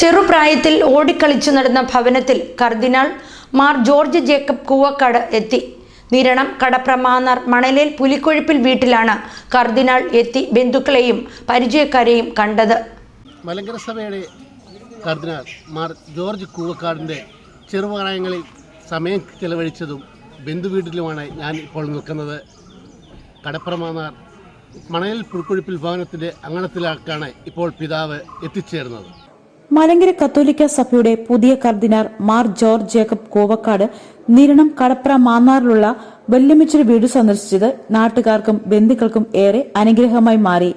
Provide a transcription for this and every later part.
ചെറുപ്രായത്തിൽ ഓടിക്കളിച്ചു നടന്ന ഭവനത്തിൽ കർദിനാൾ മാർ ജോർജ് ജേക്കബ് കൂവക്കാട് എത്തി. നിരണം കടപ്രമാന്നാർ മണലേൽ പുലിക്കൊഴുപ്പിൽ വീട്ടിലാണ് കർദിനാൾ എത്തി ബന്ധുക്കളെയും പരിചയക്കാരെയും കണ്ടത്. മലങ്കര സഭയുടെ കർദിനാൾ മാർ ജോർജ് കൂവക്കാടിന്റെ ചെറുപ്രായങ്ങളിൽ സമയം ചെലവഴിച്ചതും ബന്ധുവീട്ടിലുമാണ് ഞാൻ ഇപ്പോൾ നിൽക്കുന്നത്. കടപ്രമാന്നാർ മണലിൽ പുൽക്കൊഴുപ്പിൽ ഭവനത്തിന്റെ അങ്കണത്തിലാക്കാണ് ഇപ്പോൾ പിതാവ് എത്തിച്ചേർന്നത്. മലങ്കര കത്തോലിക്ക സഭയുടെ പുതിയ cardinal Mar George Jacob Koovakkad Niranam Kadapra മാന്നാറിലുള്ള വല്യമിച്ചൊരു വീട് സന്ദർശിച്ചത് നാട്ടുകാർക്കും ബന്ധുക്കൾക്കും ഏറെ അനുഗ്രഹമായി മാറി.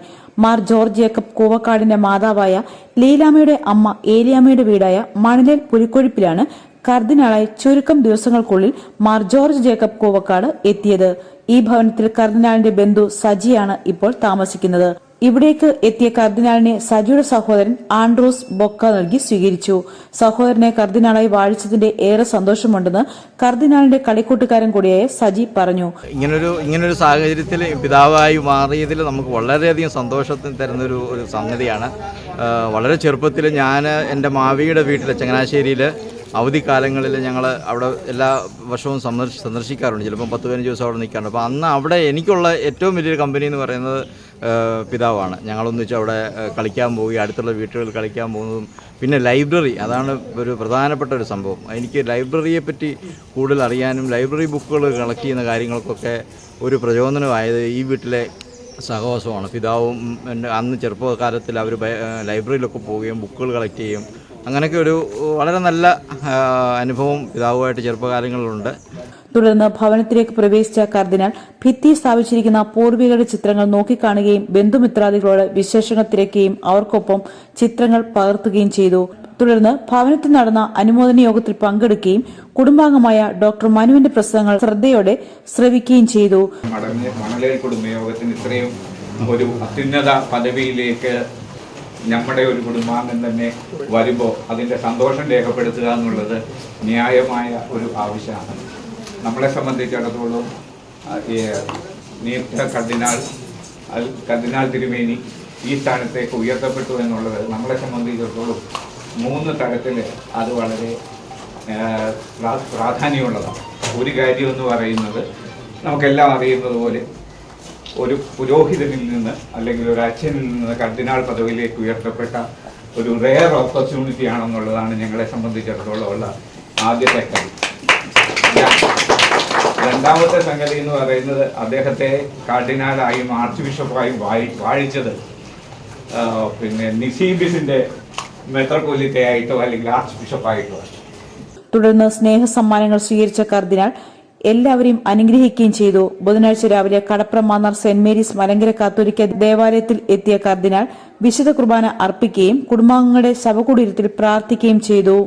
മാർ ജോർജ് ജേക്കബ് കോവക്കാടിന്റെ മാതാവായ ലീലാമയുടെ അമ്മ ഏലിയാമയുടെ വീടായ മണലേൽ പുലിക്കൊഴുപ്പിലാണ് കർദിനാളായി ചുരുക്കം ദിവസങ്ങൾക്കുള്ളിൽ മാർ ജോർജ് ജേക്കബ് കോവക്കാട് എത്തിയത്. ഈ ഭവനത്തിൽ കർദിനാളിന്റെ ബന്ധു സജിയാണ് ഇപ്പോൾ താമസിക്കുന്നത്. ഇവിടേക്ക് എത്തിയ കർദിനാളിനെ സജിയുടെ സഹോദരൻ ആൻഡ്രൂസ് ബൊക്ക നൽകി സ്വീകരിച്ചു. സഹോദരനെ കർദിനാളായി വാഴിച്ചതിന്റെ ഏറെ സന്തോഷമുണ്ടെന്ന് കർദിനാളിന്റെ കളിക്കൂട്ടുകാരൻ കൂടിയായ സജി പറഞ്ഞു. ഇങ്ങനൊരു ഇങ്ങനൊരു സാഹചര്യത്തിൽ പിതാവായി മാറിയതിൽ നമുക്ക് വളരെയധികം സന്തോഷത്തിന് തരുന്നൊരു ഒരു സംഗതിയാണ്. വളരെ ചെറുപ്പത്തിൽ ഞാൻ എന്റെ മാവിയുടെ വീട്ടിൽ ചങ്ങനാശ്ശേരിയിൽ അവധിക്കാലങ്ങളിൽ ഞങ്ങൾ അവിടെ എല്ലാ വർഷവും സന്ദർശി സന്ദർശിക്കാറുണ്ട്. ചിലപ്പോൾ പത്ത് പതിനഞ്ച് ദിവസം അവിടെ നിൽക്കാറുണ്ട്. അപ്പോൾ അന്ന് അവിടെ എനിക്കുള്ള ഏറ്റവും വലിയൊരു കമ്പനി എന്ന് പറയുന്നത് പിതാവാണ്. ഞങ്ങളൊന്നിച്ച് അവിടെ കളിക്കാൻ പോവുകയും അടുത്തുള്ള വീട്ടുകളിൽ കളിക്കാൻ പോകുന്നതും പിന്നെ ലൈബ്രറി അതാണ് ഒരു പ്രധാനപ്പെട്ട ഒരു സംഭവം. എനിക്ക് ലൈബ്രറിയെ പറ്റി കൂടുതൽ അറിയാനും ലൈബ്രറി ബുക്കുകൾ കളക്ട് ചെയ്യുന്ന കാര്യങ്ങൾക്കൊക്കെ ഒരു പ്രചോദനമായത് ഈ വീട്ടിലെ സഹവാസമാണ്. പിതാവും അന്ന് ചെറുപ്പകാലത്തിൽ അവർ ലൈബ്രറിയിലൊക്കെ പോവുകയും ബുക്കുകൾ കളക്ട് ചെയ്യും അങ്ങനെയൊക്കെ ഒരു വളരെ നല്ല അനുഭവം പിതാവുമായിട്ട് ചെറുപ്പകാലങ്ങളിലുണ്ട്. തുടർന്ന് ഭവനത്തിലേക്ക് പ്രവേശിച്ച കർദിനാൾ ഭിത്തി സ്ഥാപിച്ചിരിക്കുന്ന പൂർവികരുടെ ചിത്രങ്ങൾ നോക്കിക്കാണുകയും ബന്ധുമിത്രാദികളോട് വിശേഷങ്ങൾ തിരക്കുകയും അവർക്കൊപ്പം ചിത്രങ്ങൾ പകർത്തുകയും ചെയ്തു. തുടർന്ന് ഭവനത്തിൽ നടന്ന അനുമോദന യോഗത്തിൽ പങ്കെടുക്കുകയും കുടുംബാംഗമായ ഡോക്ടർ മനുവിന്റെ പ്രസംഗങ്ങൾ ശ്രദ്ധയോടെ ശ്രവിക്കുകയും ചെയ്തു. മടങ്ങ് മണലേൽ കുടുംബയോഗത്തിന് ഇത്രയും ഒരു അത്യുന്നത പദവിയിലേക്ക് നമ്മുടെ ഒരു കുടുംബാംഗം തന്നെ വരുമ്പോൾ അതിന്റെ സന്തോഷം രേഖപ്പെടുത്തുക എന്നുള്ളത് ന്യായമായ ഒരു ആവശ്യമാണ്. നമ്മളെ സംബന്ധിച്ചിടത്തോളം നിയുക്ത കർദിനാൾ കർദിനാൾ തിരുമേനി ഈ സ്ഥാനത്തേക്ക് ഉയർത്തപ്പെട്ടു എന്നുള്ളത് നമ്മളെ സംബന്ധിച്ചിടത്തോളം മൂന്ന് തരത്തിൽ അത് വളരെ പ്രാധാന്യമുള്ളതാണ്. ഒരു കാര്യം എന്ന് പറയുന്നത് നമുക്കെല്ലാം അറിയുന്നത് പോലെ ഒരു പുരോഹിതനിൽ നിന്ന് അല്ലെങ്കിൽ ഒരു അച്ഛനിൽ നിന്ന് കർദിനാൾ പദവിയിലേക്ക് ഉയർത്തപ്പെട്ട ഒരു റെയർ ഓപ്പർച്യൂണിറ്റി ആണെന്നുള്ളതാണ് ഞങ്ങളെ സംബന്ധിച്ചിടത്തോളം ഉള്ള ആദ്യത്തെ കാര്യം. രണ്ടാമത്തെ സംഗതി എന്ന് പറയുന്നത് അദ്ദേഹത്തെ കാർഡിനാലായും ആർച്ച് ബിഷപ്പായും വായി വാഴിച്ചത് പിന്നെ നിസീബിസിന്റെ മെത്രപോലിത്തയായിട്ടോ അല്ലെങ്കിൽ ആർച്ച് ബിഷപ്പായിട്ടോ തുടർന്ന് സ്നേഹ സമ്മാനങ്ങൾ സ്വീകരിച്ച കർദിനാൾ എല്ലാവരെയും അനുഗ്രഹിക്കുകയും ചെയ്തു. ബുധനാഴ്ച രാവിലെ കടപ്ര മാന്നാർ സെന്റ് മേരീസ് മലങ്കര കാത്തോലിക്ക ദേവാലയത്തിൽ എത്തിയ കർദിനാൾ വിശുദ്ധ കുർബാന അർപ്പിക്കുകയും കുടുംബാംഗങ്ങളുടെ ശവകുടീരത്തിൽ പ്രാർത്ഥിക്കുകയും ചെയ്തു.